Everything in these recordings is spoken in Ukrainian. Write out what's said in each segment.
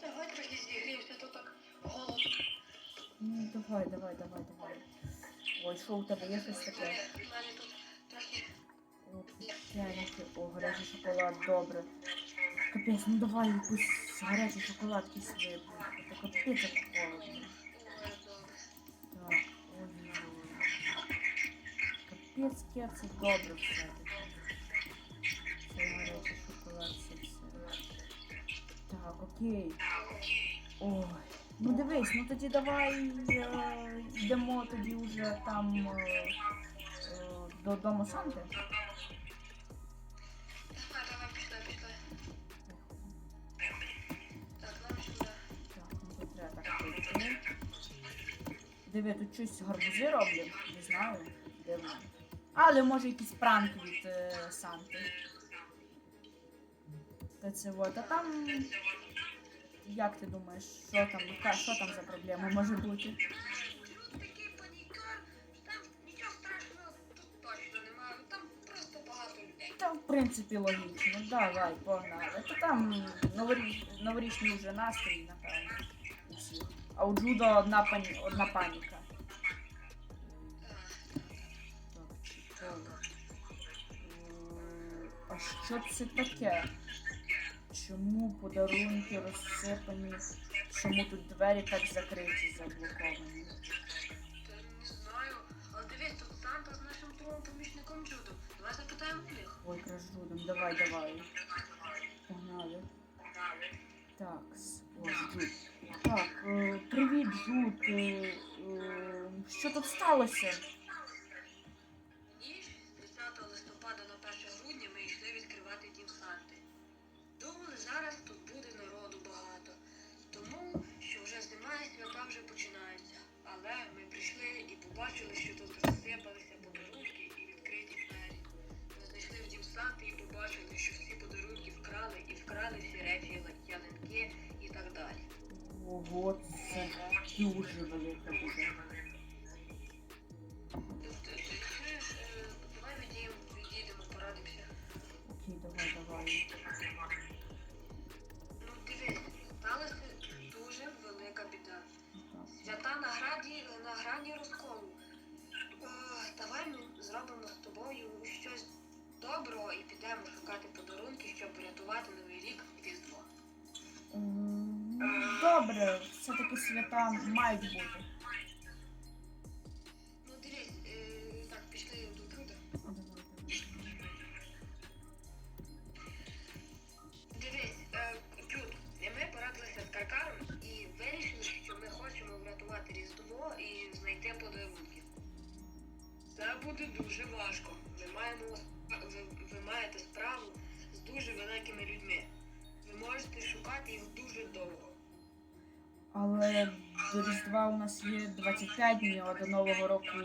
Давай трохи зігріємося, то так голодно. Ну, давай, давай, давай, давай. Ой, що у тебе є щось таке? У мене тут трохи О, пряники. О, гарячий шоколад, добре. Капець, ну давай якусь гарячий шоколад якийсь випий. Це капець як холодно. Ой, добре. Так, ой-ой. Капець кеце добре все-таки. Так, окей. Ой. Ну дивись, ну тоді давай е, йдемо тоді вже там е, е, до дому Санти. Так, ну тут треба так пройти. Диви, тут щось гарбузи роблять, не знаю, де вони. Але може якісь пранки від е, Санти. Та це от, а там. Як ти думаєш, що там, яка, що там за проблема може бути? Та в принципі логічно, давай, погнали. Та там новоріч... новорічний вже настрій, напевно. А у Джуда одна, пані... одна паніка. Е, А що це таке? Чому подарунки розсипані? Чому тут двері так закриті, заблоковані? Не знаю. Але дивись, тут Санта з нашим другим помічником Джудом. Давай запитаємо у них. Ой, кражудом, давай, давай. Погнали. Так, Джуд. Так, е, привіт, Джуд. Е, е, що тут сталося? Зараз тут буде народу багато. Тому що вже зима і свята вже починаються. Але ми прийшли і побачили, що тут розсипалися подарунки і відкриті двері. Ми знайшли в дім Санти і побачили, що всі подарунки вкрали і вкрали всі речі, ялинки і так далі. Ого, це дуже велика біда. Свята на граді на грані розколу. Е, давай ми зробимо з тобою щось доброго і підемо шукати подарунки, щоб врятувати новий рік і різдво. Добре, все-таки свята мають бути. Буде дуже важко. Ми маємо ви, маєте справу з дуже великими людьми. Ви можете шукати їх дуже довго. Але до Різдва у нас є 25 днів, а до Нового року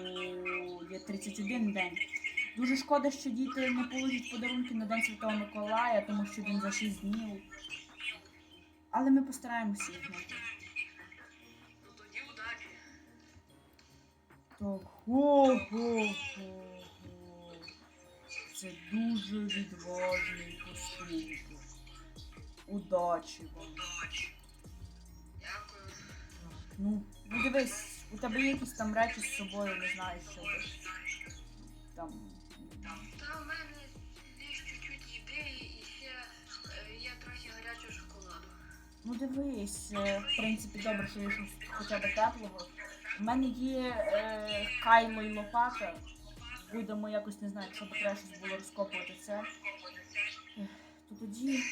є 31 день. Дуже шкода, що діти не положать подарунки на День Святого Миколая, тому що він за 6 днів. Але ми постараємося їх знайти. Хо-хо-хо. Це дуже відважний поступок. Удачі вам. Дякую. Так, ну, ну дивись, у тебе є якісь там речі з собою, не знаю, що ви там. Та в мене є чуть-чуть їди і ще е, є трохи гарячого шоколаду. Ну дивись, е, в принципі, добре, що є щось хоча б теплого. У мене є е, кайло і лопата. Будемо якось не знаю, якщо треба щось було розкопувати це. То тоді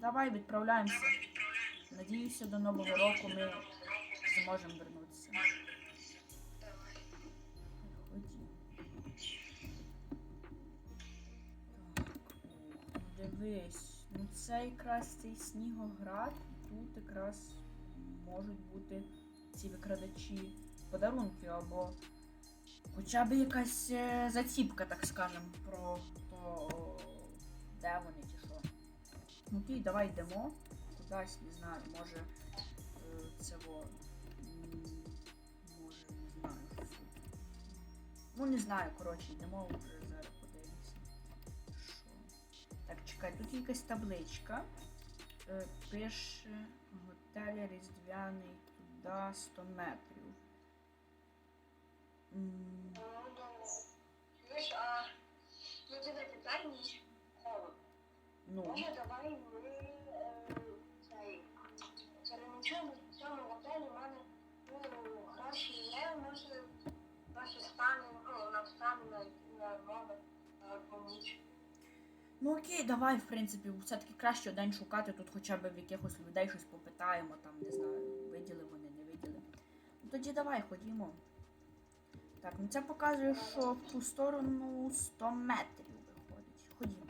давай відправляємося. Надіюся, до Нового року ми зможемо вернутися. Ну дивись. Ну це якраз цей снігоград, тут якраз можуть бути ці викрадачі подарунки або хоча б якась е, заціпка, так скажемо, про то, де вони чи що. Ну окей, давай йдемо. Кудись, не знаю, може е, це во. Може, не знаю. Ну не знаю, коротше, йдемо вже зараз подивимося. Що? Так, чекай, тут якась табличка. Е, Пише готель Різдвяний туди 100 метрів. Ну. А ну тепер ніч. Ну, Може, давай ми е, цей переночуємо в цьому готелі, в мене ну, гроші є, може наші стане, ну, нам стане на, на море по ніч. ну окей, давай, в принципі, все-таки краще день шукати, тут хоча б в якихось людей щось попитаємо, там, не знаю, виділи тоді давай, ходімо. Так, ну це показує, що в ту сторону 100 метрів виходить. Ходімо.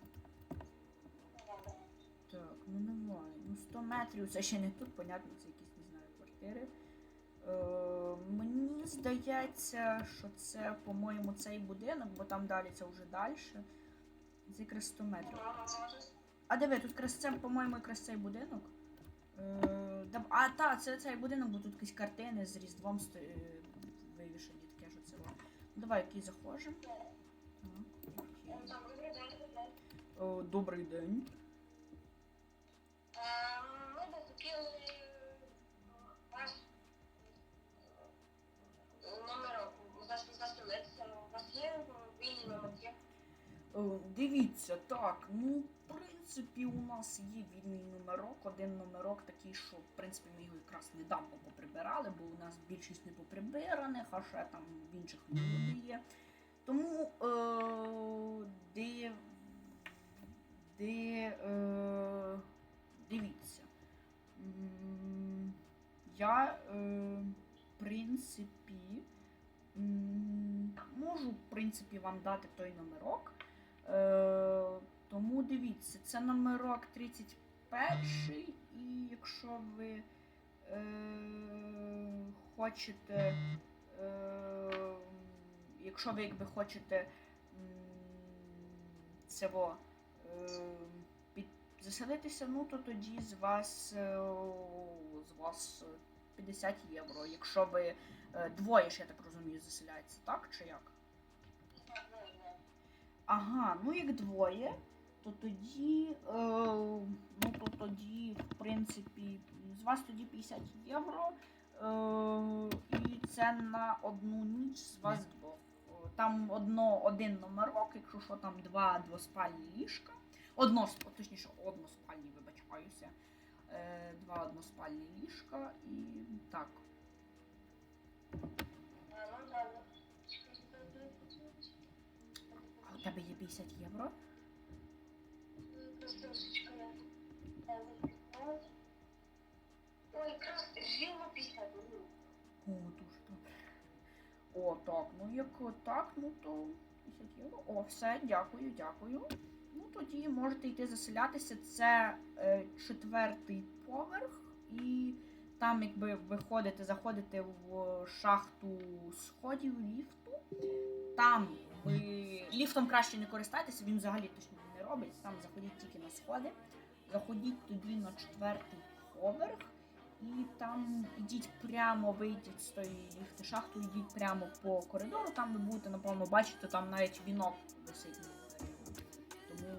Так, ну давай. Ну 100 метрів це ще не тут, понятно, це якісь, не знаю, квартири. Е, мені здається, що це, по-моєму, цей будинок, бо там далі це вже далі. Це якраз 100 метрів. А диви, тут якраз це, по-моєму, якраз цей будинок. Е, а, так, це цей будинок, бо тут якісь картини з Різдвом сто- е, вивішені, таке ж це. воно. Ну, давай, який. Там добрий день. Ми би хотіли ваш е, номерок зас- заселитися. У вас є вільні номерки? Е, Дивіться, так, ну, в принципі, у нас є вільний номерок, один номерок такий, що, в принципі, ми його якраз недавно поприбирали, бо у нас більшість не поприбираних, а ще там в інших люди є. Тому е, де, де е, дивіться. Я, е, в принципі, можу, в принципі, вам дати той номерок. Е, тому дивіться, це номерок 31, і якщо ви е, хочете, е, якщо ви якби хочете цього е, під, заселитися, ну то тоді з вас, е, з вас 50 євро. Якщо ви е, двоє, ж, я так розумію, заселяється, так чи як? Ага, ну як двоє, то тоді, е, ну то тоді, в принципі, з вас тоді 50 євро. Е, і це на одну ніч з вас двох. Там одно, один номерок, якщо що, там два двоспальні ліжка. Одно, точніше, односпальні, вибачаюся. Е, два односпальні ліжка і так. Е, Ну, добре. А у тебе є 50 євро? Просто. Ой, якраз рівно 50 ну. О, дуже добре. О, так, ну як так, ну то 50 євро. О, все, дякую, дякую. Ну тоді можете йти заселятися. Це е, четвертий поверх, і там, якби виходите, заходите в шахту сходів ліфту. Там ви ліфтом краще не користайтеся, він взагалі точно не робить. Там заходіть тільки на сходи. Заходіть тоді на четвертий поверх. І там ідіть прямо, вийдіть з тої ліфти шахту, йдіть прямо по коридору, там ви будете, напевно, бачити, там навіть вінок висить. Тому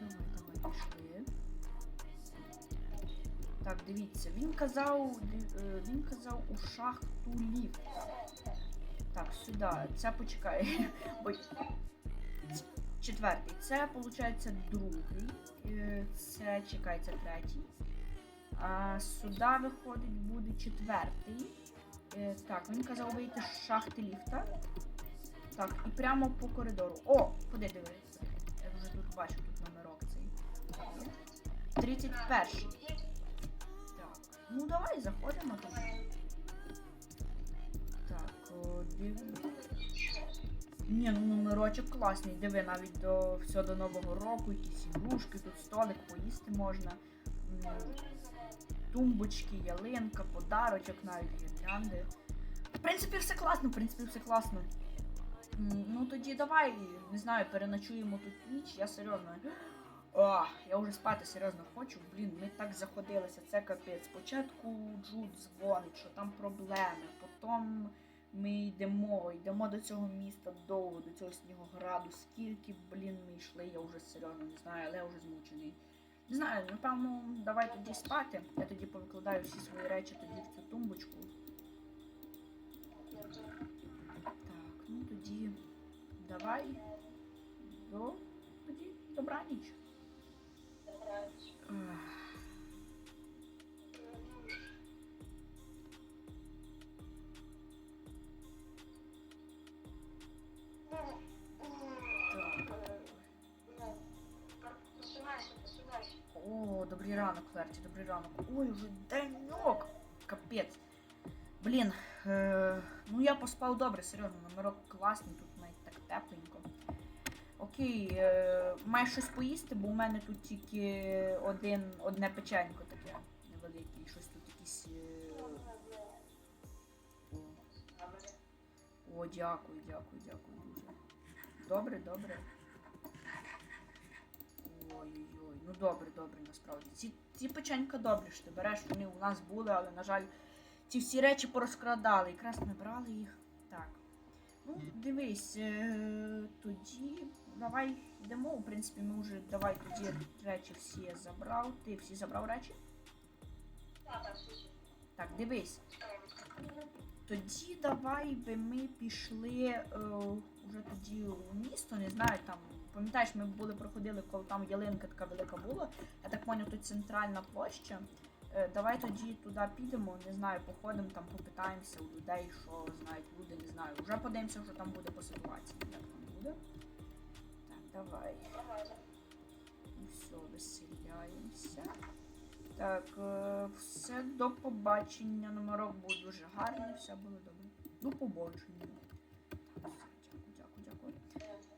Ну, Так, дивіться, він казав, е, він казав у шахту ліфта. Так, сюди. Це почекай. Бо... Четвертий. Це, виходить, другий. Е, Це це третій. А сюди виходить буде четвертий. Е, Так, він казав вийти з шахти ліфта. Так, і прямо по коридору. О, куди дивитися? Я вже тут бачу тут номерок цей. 31. Ну давай заходимо тут. Так, диви. Ні, ну номерочок класний. Диви, навіть до все до Нового року, якісь ігрушки, тут столик, поїсти можна. Тумбочки, ялинка, подарочок, навіть гірлянди. В принципі, все класно, в принципі, все класно. Ну тоді давай, не знаю, переночуємо тут ніч, я серйозно. Ах, я вже спати серйозно хочу. Блін, ми так заходилися, це капець. Спочатку Джуд дзвонить, що там проблеми, потім Ми йдемо, йдемо до цього міста довго, до цього снігограду. Скільки, блін, ми йшли, я вже серйозно не знаю, але я вже змучений. Не знаю, напевно, давай тоді спати. Я тоді повикладаю всі свої речі тоді в цю тумбочку. Так, ну тоді давай. До тоді добраніч. Ах. О, добрий ранок, Ферті, добрий ранок. Ой, уже деньок. Капець. Блін, е, ну я поспав добре, серйозно, номерок класний, тут навіть так тепленько. Окей, е, маєш щось поїсти, бо у мене тут тільки один, одне печенько таке невелике, і щось тут якісь. Е... О, дякую, дякую, дякую дуже. Добре, добре. Ой-ой-ой, ну добре, добре, насправді. Ці, ці печенька добрі що ти береш, вони у нас були, але, на жаль, ці всі речі порозкрадали. Якраз ми брали їх. Так. Ну, дивись, е- тоді давай йдемо. В принципі, ми вже давай тоді речі всі я забрав. Ти всі забрав речі? Так, дивись. Тоді давай би ми пішли е, уже тоді у місто, не знаю, там. Пам'ятаєш, ми були проходили, коли там ялинка така велика була. Я так поняв, тут центральна площа. Е, давай тоді туди підемо, не знаю, походимо там, попитаємося у людей, що знають люди, не знаю. Вже подивимося, що там буде по ситуації. Як там буде. Давай. Ну все, веселяємося. Так, е, все до побачення. Номерок був дуже гарний, все було добре. До побачення. Так, все, дякую, дякую, дякую.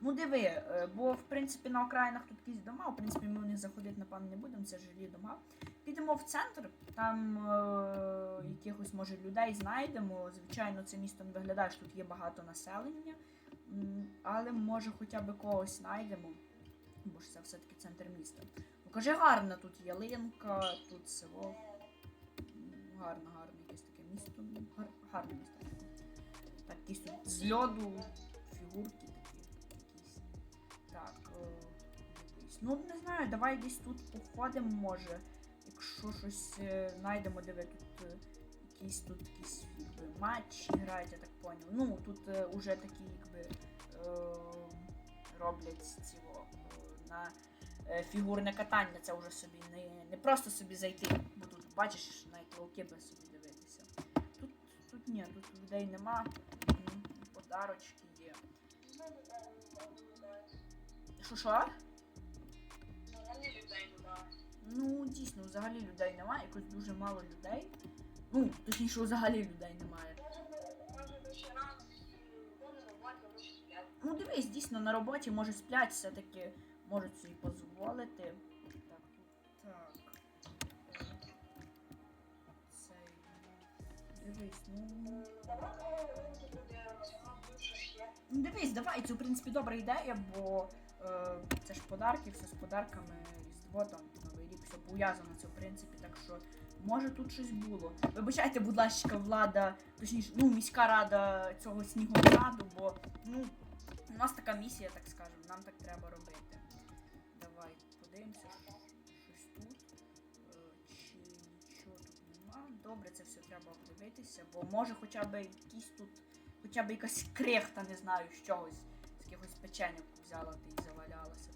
Ну диви, е, бо в принципі на окраїнах тут якісь дома, в принципі, ми в них заходити, напевно, не будемо, це жилі дома. Підемо в центр, там е, якихось може людей знайдемо. Звичайно, це місто не виглядає, що тут є багато населення, але може хоча б когось знайдемо, бо ж це все-таки центр міста. Ну, гарна тут ялинка, тут село. М, Гарно, гарне якесь таке місто. Гар, гарне місто. Так, якісь тут з льоду, фігурки такі якісь. Так, е, дивись. Ну, не знаю, давай десь тут походимо, може. Якщо щось е, знайдемо, диви, тут е, якісь тут якісь якби, матчі грають, я так поняв. Ну, тут е, уже такі, якби е, роблять цього е, на е, фігурне катання. Це вже собі не, не просто собі зайти, бо тут бачиш навіть локи би собі дивитися. Тут, тут ні, тут людей нема. Подарочки є. Що що? Ну, дійсно, взагалі людей немає, якось дуже мало людей. Ну, точніше, взагалі людей немає. Ну, дивись, дійсно, на роботі може сплять, все-таки можуть собі дозволити. Так, так. Цей. Дивись, ну. Ну, дивись, давай, це в принципі добра ідея, бо е, це ж подарки, все з подарками, Різдво, там, Рік, пов'язано це в принципі, так що може тут щось було. Вибачайте, будь ласка, влада, точніше, ну, міська рада цього снігограду, бо ну, у нас така місія, так скажемо, нам так треба робити. Давай подивимося, що- щось тут. Е, Чи нічого тут нема. Добре, це все треба обдивитися, бо може хоча б якісь тут, хоча б якась крехта, не знаю, з чогось, з якихось печеньок взяла і завалялася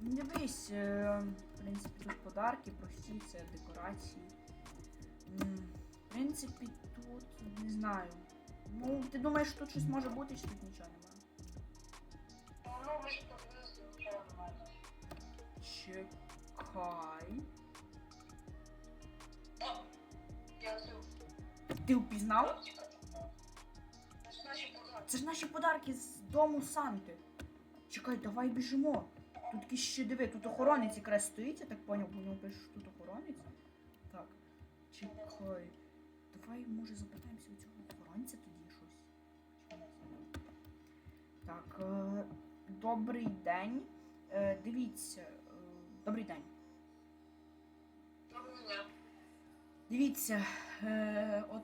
Ну, Дивись, е, в принципі, тут подарки, прості, це декорації. В принципі, тут не знаю. Ну, ти думаєш, що тут щось може бути, чи тут нічого немає? Чекай. Ти впізнав? Це ж наші подарки з дому Санти. Чекай, давай біжимо. Тут ще диви, тут охоронець якраз стоїть, я так поняв, бо нього пише, що тут охоронець. Так, чекай. Давай, може, запитаємося у цього охоронця тоді щось. Так, е, добрий день. Е, дивіться, е, добрий день. Доброго дня. Дивіться, е, от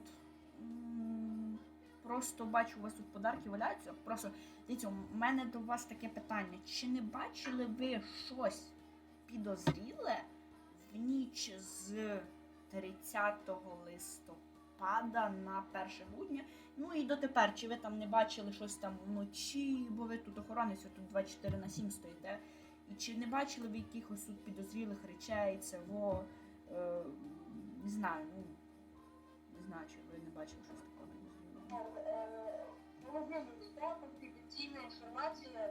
просто бачу, у вас тут подарки валяються. Просто дивіться, у мене до вас таке питання. Чи не бачили ви щось підозріле в ніч з 30 листопада на 1 грудня? Ну і дотепер, чи ви там не бачили щось там вночі, бо ви тут охоронець, тут 24 на 7 стоїте. І чи не бачили ви якихось тут підозрілих речей, цього? Е, не знаю, ну не знаю, чи ви не бачили щось Можливо, це конфіденційна інформація,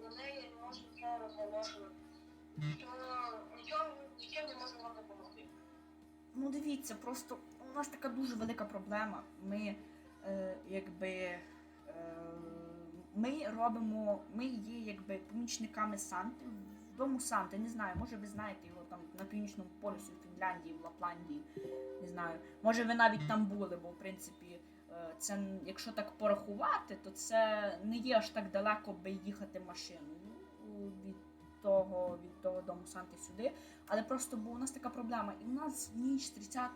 про неї не можу нічого розголошувати. Нічого, не можу допомогти. Ну дивіться, просто у нас така дуже велика проблема. Ми е, якби. Е, ми робимо, ми є якби помічниками Санти в дому Санти. Не знаю, може ви знаєте його там на північному полюсі, в Фінляндії, в Лапландії. Не знаю. Може ви навіть там були, бо в принципі це якщо так порахувати, то це не є аж так далеко, би їхати машиною від того, від того дому Санти сюди. Але просто бо у нас така проблема. І в нас в ніч 30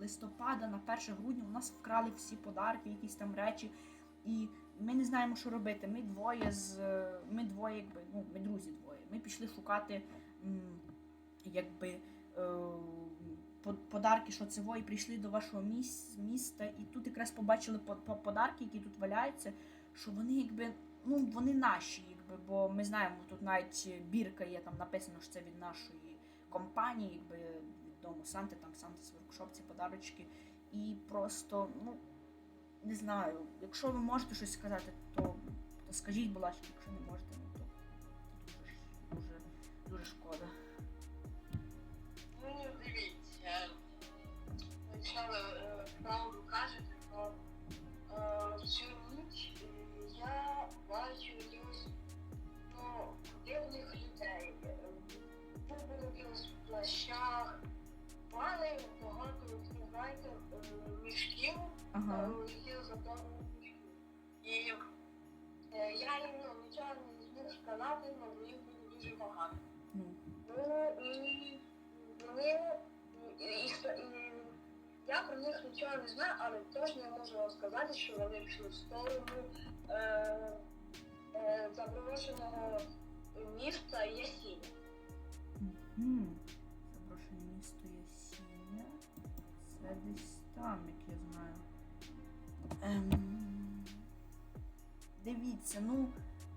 листопада на 1 грудня у нас вкрали всі подарки, якісь там речі. І ми не знаємо, що робити. Ми двоє з ми двоє, якби ну ми друзі двоє. Ми пішли шукати якби е, подарки, що це і прийшли до вашого міста, і тут якраз побачили по- по- подарки, які тут валяються, що вони якби ну вони наші, якби, бо ми знаємо, тут навіть бірка є, там написано, що це від нашої компанії, якби від дому Санти, там Сантас Воркшоп, ці подарочки. І просто, ну не знаю, якщо ви можете щось сказати, то, то скажіть, будь ласка, якщо не можете, ну то дуже, дуже, дуже шкода.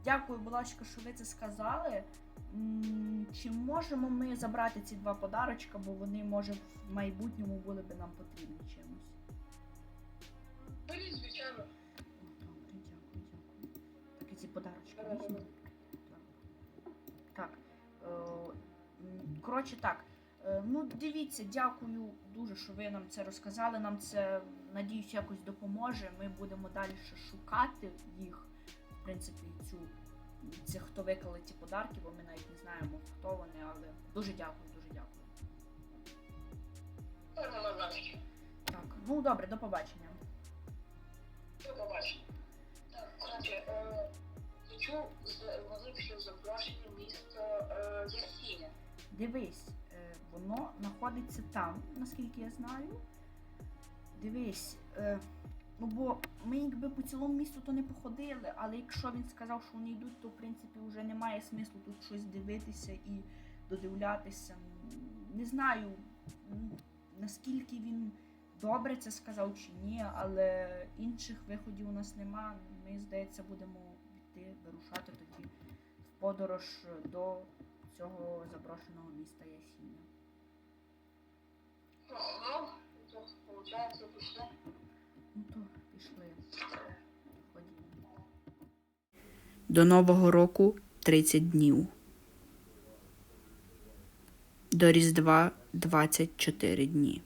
Дякую, будь ласка, що ви це сказали. Чи можемо ми забрати ці два подарочка, бо вони, може, в майбутньому були би нам потрібні чимось? Беріть, звичайно. Добре, дякую, дякую. Так, і ці подарочки можна? Так. Е, коротше, так. Е, ну, дивіться, дякую дуже, що ви нам це розказали. Нам це, надіюсь, якось допоможе. Ми будемо далі шукати їх, в принципі, цю, цих, хто виклали ці подарки, бо ми навіть не знаємо, хто вони, але дуже дякую, дуже дякую. Так, ну добре, до побачення. До побачення. Так, коротше, е, хочу з- вони пішли місто е, Ясіня. Дивись, е, воно знаходиться там, наскільки я знаю. Дивись, е, ну бо ми якби по цілому місту то не походили, але якщо він сказав, що вони йдуть, то в принципі вже немає смислу тут щось дивитися і додивлятися. Не знаю, наскільки він добре це сказав чи ні, але інших виходів у нас нема. Ми, здається, будемо йти вирушати тоді в подорож до цього заброшеного міста Ясіня. Ага, то, виходить, пішли. Ну то пішли. Ходімо. До Нового року 30 днів. До Різдва 24 дні.